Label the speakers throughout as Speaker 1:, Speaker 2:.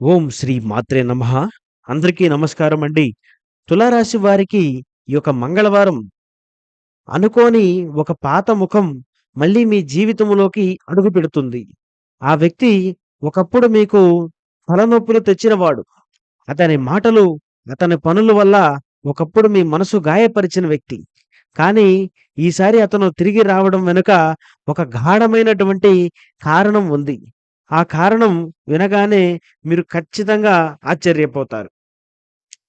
Speaker 1: ఓం శ్రీ మాత్రే నమః. అందరికీ నమస్కారం అండి. తులారాశి వారికి ఈ యొక్క మంగళవారం అనుకోని ఒక పాత ముఖం మళ్ళీ మీ జీవితంలోకి అడుగు పెడుతుంది. ఆ వ్యక్తి ఒకప్పుడు మీకు తలనొప్పులు తెచ్చినవాడు. అతని మాటలు అతని పనుల వల్ల ఒకప్పుడు మీ మనసు గాయపరిచిన వ్యక్తి. కానీ ఈసారి అతను తిరిగి రావడం వెనుక ఒక గాఢమైనటువంటి కారణం ఉంది. ఆ కారణం వినగానే మీరు ఖచ్చితంగా ఆశ్చర్యపోతారు.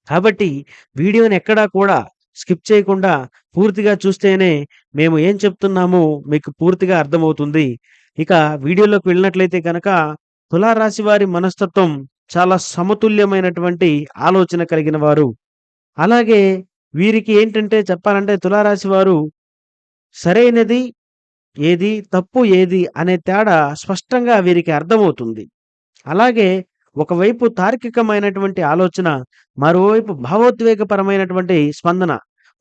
Speaker 1: కాబట్టి వీడియోని ఎక్కడా కూడా స్కిప్ చేయకుండా పూర్తిగా చూస్తేనే మేము ఏం చెప్తున్నామో మీకు పూర్తిగా అర్థమవుతుంది. ఇక వీడియోలోకి వెళ్ళినట్లయితే కనుక తులారాశి వారి మనస్తత్వం చాలా సమతుల్యమైనటువంటి ఆలోచన కలిగిన వారు. అలాగే వీరికి ఏంటంటే చెప్పాలంటే తులారాశి వారు సరైనది ఏది తప్పు ఏది అనే తేడా స్పష్టంగా వీరికి అర్థమవుతుంది. అలాగే ఒకవైపు తార్కికమైనటువంటి ఆలోచన మరోవైపు భావోద్వేగపరమైనటువంటి స్పందన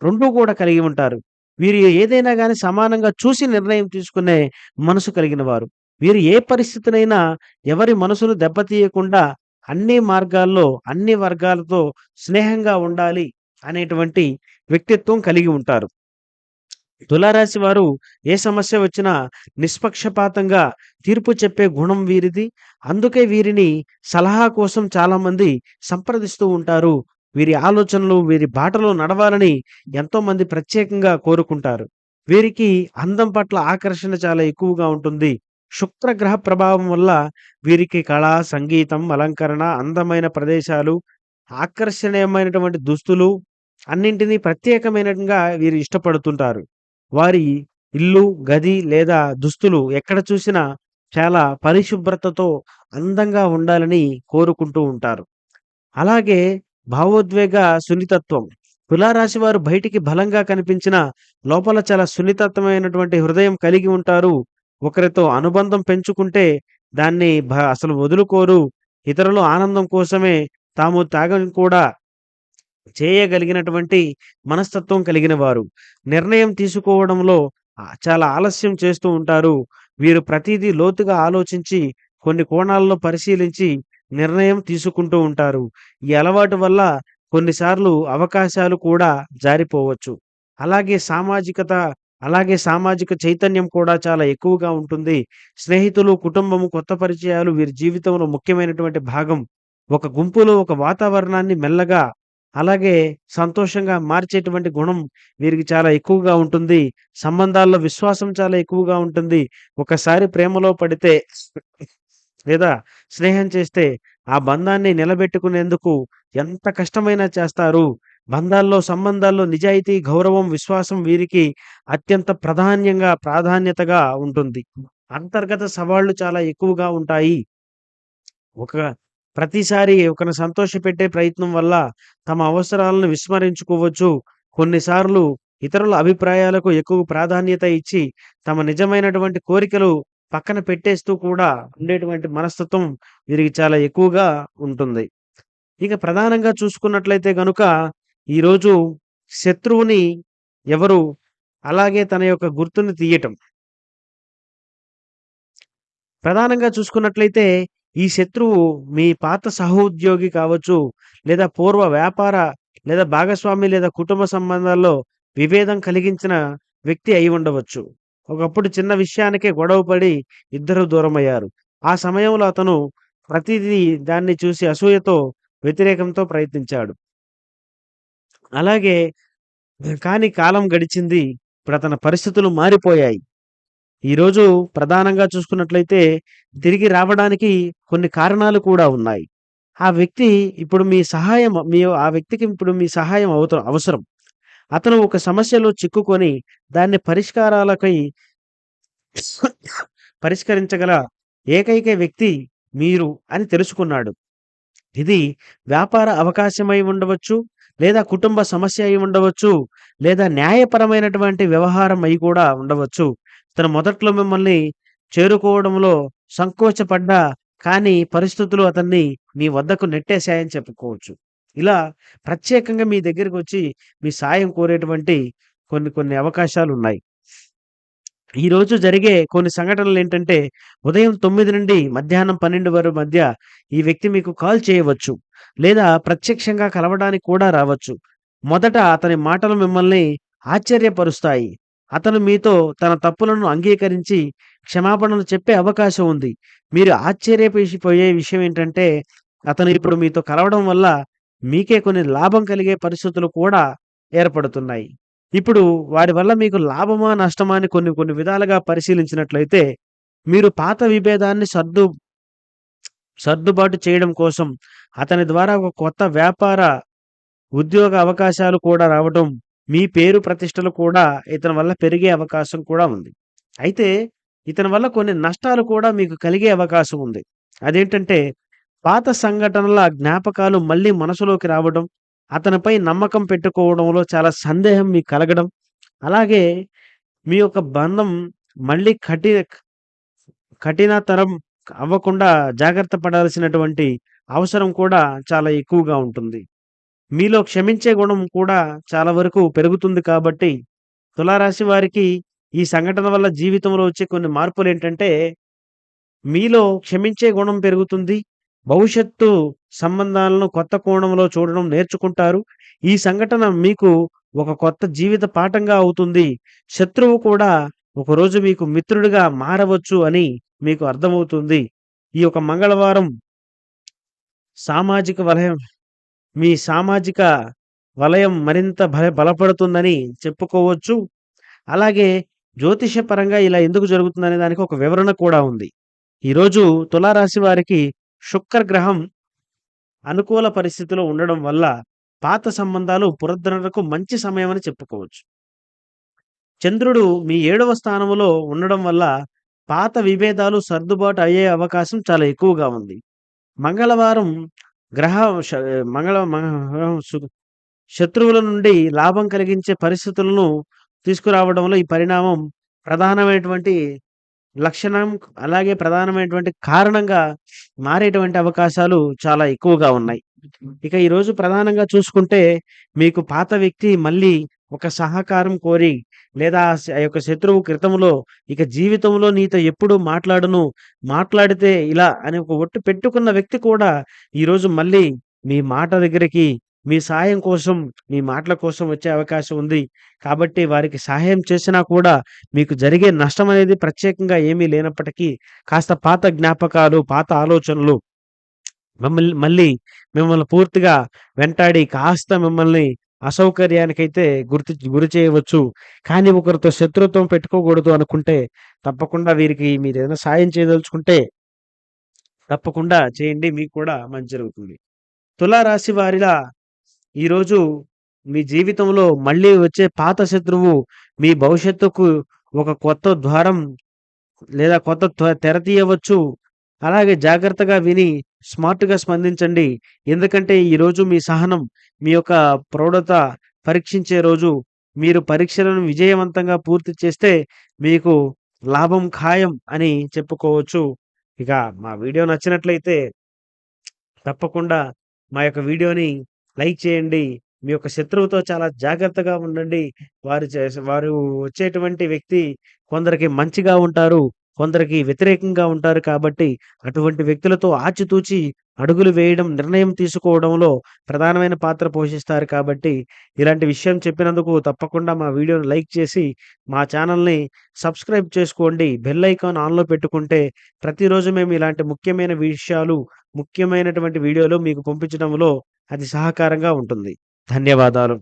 Speaker 1: రెండూ కూడా కలిగి ఉంటారు. వీరు ఏదైనా కానీ సమానంగా చూసి నిర్ణయం తీసుకునే మనసు కలిగిన వారు. వీరు ఏ పరిస్థితినైనా ఎవరి మనసును దెబ్బతీయకుండా అన్ని మార్గాల్లో అన్ని వర్గాలతో స్నేహంగా ఉండాలి అనేటువంటి వ్యక్తిత్వం కలిగి ఉంటారు. తులారాశి వారు ఏ సమస్య వచ్చినా నిష్పక్షపాతంగా తీర్పు చెప్పే గుణం వీరిది. అందుకే వీరిని సలహా కోసం చాలామంది సంప్రదిస్తూ ఉంటారు. వీరి ఆలోచనలు వీరి బాటలో నడవాలని ఎంతోమంది ప్రత్యేకంగా కోరుకుంటారు. వీరికి అందం పట్ల ఆకర్షణ చాలా ఎక్కువగా ఉంటుంది. శుక్రగ్రహ ప్రభావం వల్ల వీరికి కళ సంగీతం అలంకరణ అందమైన ప్రదేశాలు ఆకర్షణీయమైనటువంటి దుస్తులు అన్నింటినీ ప్రత్యేకమైనగా వీరు ఇష్టపడుతుంటారు. వారి ఇల్లు గది లేదా దుస్తులు ఎక్కడ చూసినా చాలా పరిశుభ్రతతో అందంగా ఉండాలని కోరుకుంటూ ఉంటారు. అలాగే భావోద్వేగ సున్నితత్వం. తులారాశి వారు బయటికి బలంగా కనిపించిన లోపల చాలా సున్నితత్వమైనటువంటి హృదయం కలిగి ఉంటారు. ఒకరితో అనుబంధం పెంచుకుంటే దాన్ని భ- అసలు వదులుకోరు. ఇతరులు ఆనందం కోసమే తాము త్యాగం కూడా చేయగలిగినటువంటి మనస్తత్వం కలిగిన వారు. నిర్ణయం తీసుకోవడంలో చాలా ఆలస్యం చేస్తూ ఉంటారు. వీరు ప్రతిదీ లోతుగా ఆలోచించి కొన్ని కోణాల్లో పరిశీలించి నిర్ణయం తీసుకుంటూ ఉంటారు. ఈ అలవాటు వల్ల కొన్నిసార్లు అవకాశాలు కూడా జారిపోవచ్చు. అలాగే సామాజికత అలాగే సామాజిక చైతన్యం కూడా చాలా ఎక్కువగా ఉంటుంది. స్నేహితులు కుటుంబము కొత్త పరిచయాలు వీరి జీవితంలో ముఖ్యమైనటువంటి భాగం. ఒక గుంపులో ఒక వాతావరణాన్ని మెల్లగా అలాగే సంతోషంగా మార్చేటువంటి గుణం వీరికి చాలా ఎక్కువగా ఉంటుంది. సంబంధాల్లో విశ్వాసం చాలా ఎక్కువగా ఉంటుంది. ఒకసారి ప్రేమలో పడితే లేదా స్నేహం చేస్తే ఆ బంధాన్ని నిలబెట్టుకునేందుకు ఎంత కష్టమైనా చేస్తారు. బంధాల్లో సంబంధాల్లో నిజాయితీ గౌరవం విశ్వాసం వీరికి అత్యంత ప్రాధాన్యంగా ప్రాధాన్యతగా ఉంటుంది. అంతర్గత సవాళ్ళు చాలా ఎక్కువగా ఉంటాయి. ఒక ప్రతిసారి ఒకరిని సంతోషపెట్టే ప్రయత్నం వల్ల తమ అవసరాలను విస్మరించుకోవచ్చు. కొన్నిసార్లు ఇతరుల అభిప్రాయాలకు ఎక్కువ ప్రాధాన్యత ఇచ్చి తమ నిజమైనటువంటి కోరికలు పక్కన పెట్టేస్తూ కూడా ఉండేటువంటి మనస్తత్వం వీరికి చాలా ఎక్కువగా ఉంటుంది. ఇక ప్రధానంగా చూసుకున్నట్లయితే గనుక ఈరోజు శత్రువుని ఎవరు? అలాగే తన యొక్క గుర్తుని తీయటం. ప్రధానంగా చూసుకున్నట్లయితే ఈ శత్రువు మీ పాత సహోద్యోగి కావచ్చు లేదా పూర్వ వ్యాపార లేదా భాగస్వామి లేదా కుటుంబ సంబంధాల్లో విభేదం కలిగించిన వ్యక్తి అయి ఉండవచ్చు. ఒకప్పుడు చిన్న విషయానికే గొడవ పడి ఇద్దరు దూరమయ్యారు. ఆ సమయంలో అతను ప్రతిదీ దాన్ని చూసి అసూయతో వ్యతిరేకంతో ప్రయత్నించాడు. అలాగే కానీ కాలం గడిచింది ఇప్పుడు అతని పరిస్థితులు మారిపోయాయి. ఈరోజు ప్రధానంగా చూసుకున్నట్లయితే తిరిగి రావడానికి కొన్ని కారణాలు కూడా ఉన్నాయి. ఆ వ్యక్తి ఇప్పుడు మీ సహాయం మీ ఆ వ్యక్తికి ఇప్పుడు మీ సహాయం అవత అవసరం. అతను ఒక సమస్యలో చిక్కుకొని దాన్ని పరిష్కారాలకై పరిష్కరించగల ఏకైక వ్యక్తి మీరు అని తెలుసుకున్నాడు. ఇది వ్యాపార అవకాశమై ఉండవచ్చు లేదా కుటుంబ సమస్య అయి ఉండవచ్చు లేదా న్యాయపరమైనటువంటి వ్యవహారం అయి కూడా ఉండవచ్చు. తను మొదట్లో మిమ్మల్ని చేరుకోవడంలో సంకోచపడ్డా కానీ పరిస్థితులు అతన్ని మీ వద్దకు నెట్టేశాయని చెప్పుకోవచ్చు ఇలా ప్రత్యేకంగా మీ దగ్గరికి వచ్చి మీ సాయం కోరేటువంటి కొన్ని కొన్ని అవకాశాలు ఉన్నాయి ఈరోజు జరిగే కొన్ని సంఘటనలు ఏంటంటే ఉదయం తొమ్మిది నుండి మధ్యాహ్నం పన్నెండు వరకు మధ్య ఈ వ్యక్తి మీకు కాల్ చేయవచ్చు. లేదా ప్రత్యక్షంగా కలవడానికి కూడా రావచ్చు. మొదట అతని మాటలు మిమ్మల్ని ఆశ్చర్యపరుస్తాయి. అతను మీతో తన తప్పులను అంగీకరించి క్షమాపణలు చెప్పే అవకాశం ఉంది. మీరు ఆశ్చర్యపేసిపోయే విషయం ఏంటంటే, అతను ఇప్పుడు మీతో కలవడం వల్ల మీకే కొన్ని లాభం కలిగే పరిస్థితులు కూడా ఏర్పడుతున్నాయి. ఇప్పుడు వారి వల్ల మీకు లాభమా? నష్టమా? అని కొన్ని కొన్ని విధాలుగా పరిశీలించినట్లయితే, మీరు పాత విభేదాన్ని సర్దు సర్దుబాటు చేయడం కోసం అతని ద్వారా ఒక కొత్త వ్యాపార, ఉద్యోగ అవకాశాలు కూడా రావటం, మీ పేరు ప్రతిష్టలు కూడా ఇతని వల్ల పెరిగే అవకాశం కూడా ఉంది. అయితే ఇతని వల్ల కొన్ని నష్టాలు కూడా మీకు కలిగే అవకాశం ఉంది. అదేంటంటే, పాత సంఘటనల జ్ఞాపకాలు మళ్ళీ మనసులోకి రావడం, అతనిపై నమ్మకం పెట్టుకోవడంలో చాలా సందేహం మీకు కలగడం, అలాగే మీ యొక్క బంధం మళ్ళీ కఠిన కఠినతరం అవ్వకుండా జాగ్రత్త పడాల్సినటువంటి అవసరం కూడా చాలా ఎక్కువగా ఉంటుంది. మీలో క్షమించే గుణం కూడా చాలా వరకు పెరుగుతుంది కాబట్టి, తులారాశి వారికి ఈ సంఘటన వల్ల జీవితంలో వచ్చే కొన్ని మార్పులు ఏంటంటే మీలో క్షమించే గుణం పెరుగుతుంది. భవిష్యత్తు సంబంధాలను కొత్త కోణంలో చూడడం నేర్చుకుంటారు. ఈ సంఘటన మీకు ఒక కొత్త జీవిత పాఠంగా అవుతుంది. శత్రువు కూడా ఒకరోజు మీకు మిత్రుడిగా మారవచ్చు అని మీకు అర్థమవుతుంది. ఈ యొక్క మంగళవారం సామాజిక వలయం మీ సామాజిక వలయం మరింత బల బలపడుతుందని చెప్పుకోవచ్చు. అలాగే జ్యోతిషపరంగా ఇలా ఎందుకు జరుగుతుందనే దానికి ఒక వివరణ కూడా ఉంది. ఈరోజు తులారాశి వారికి శుక్రగ్రహం అనుకూల పరిస్థితిలో ఉండడం వల్ల పాత సంబంధాలు పునరుద్ధరణకు మంచి సమయమని చెప్పుకోవచ్చు. చంద్రుడు మీ ఏడవ స్థానంలో ఉండడం వల్ల పాత విభేదాలు సర్దుబాటు అయ్యే అవకాశం చాలా ఎక్కువగా ఉంది. మంగళవారం గ్రహ మంగళ మంగళవారం శత్రువుల నుండి లాభం కలిగించే పరిస్థితులను తీసుకురావడంలో ఈ పరిణామం ప్రధానమైనటువంటి లక్షణం, అలాగే ప్రధానమైనటువంటి కారణంగా మారేటువంటి అవకాశాలు చాలా ఎక్కువగా ఉన్నాయి. ఇక ఈరోజు ప్రధానంగా చూసుకుంటే, మీకు పాత వ్యక్తి మళ్ళీ ఒక సహకారం కోరి, లేదా ఆ యొక్క శత్రువు క్రితంలో ఇక జీవితంలో నీతో ఎప్పుడు మాట్లాడను, మాట్లాడితే ఇలా అని ఒక ఒట్టు పెట్టుకున్న వ్యక్తి కూడా ఈరోజు మళ్ళీ మీ మాట దగ్గరికి, మీ సాయం కోసం, మీ మాటల కోసం వచ్చే అవకాశం ఉంది. కాబట్టి వారికి సహాయం చేసినా కూడా మీకు జరిగే నష్టం అనేది ప్రత్యేకంగా ఏమీ లేనప్పటికీ, కాస్త పాత జ్ఞాపకాలు, పాత ఆలోచనలు మమ్మల్ని మళ్ళీ మిమ్మల్ని పూర్తిగా వెంటాడి కాస్త మిమ్మల్ని అసౌకర్యానికైతే గుర్తి గురి చేయవచ్చు. కానీ ఒకరితో శత్రుత్వం పెట్టుకోకూడదు అనుకుంటే, తప్పకుండా వీరికి మీరు ఏదైనా సాయం చేయదలుచుకుంటే తప్పకుండా చేయండి. మీకు కూడా మంచి జరుగుతుంది. తులారాశి వారిలా ఈరోజు మీ జీవితంలో మళ్ళీ వచ్చే పాత శత్రువు మీ భవిష్యత్తుకు ఒక కొత్త ద్వారం లేదా కొత్త త్వ తెర తీయవచ్చు. అలాగే జాగ్రత్తగా విని స్మార్ట్‌గా స్పందించండి. ఎందుకంటే ఈరోజు మీ సహనం, మీ యొక్క ప్రౌఢత పరీక్షించే రోజు. మీరు పరీక్షలను విజయవంతంగా పూర్తి చేస్తే మీకు లాభం ఖాయం అని చెప్పుకోవచ్చు. ఇక మా వీడియో నచ్చినట్లయితే తప్పకుండా మా యొక్క వీడియోని లైక్ చేయండి. మీ యొక్క శత్రువుతో చాలా జాగ్రత్తగా ఉండండి. వారు వారు వచ్చేటువంటి వ్యక్తి కొందరికి మంచిగా ఉంటారు. కొందరికి వ్యతిరేకంగా ఉంటారు కాబట్టి, అటువంటి వ్యక్తులతో ఆచితూచి అడుగులు వేయడం, నిర్ణయం తీసుకోవడంలో ప్రధానమైన పాత్ర పోషిస్తారు కాబట్టి, ఇలాంటి విషయం చెప్పినందుకు తప్పకుండా మా వీడియోను లైక్ చేసి, మా ఛానల్‌ని సబ్స్క్రైబ్ చేసుకోండి. బెల్ ఐకాన్ ఆన్‌లో పెట్టుకుంటే ప్రతిరోజు మేము ఇలాంటి ముఖ్యమైన విషయాలు, ముఖ్యమైనటువంటి వీడియోలు మీకు పంపించడంలో అది సహకారంగా ఉంటుంది. ధన్యవాదాలు.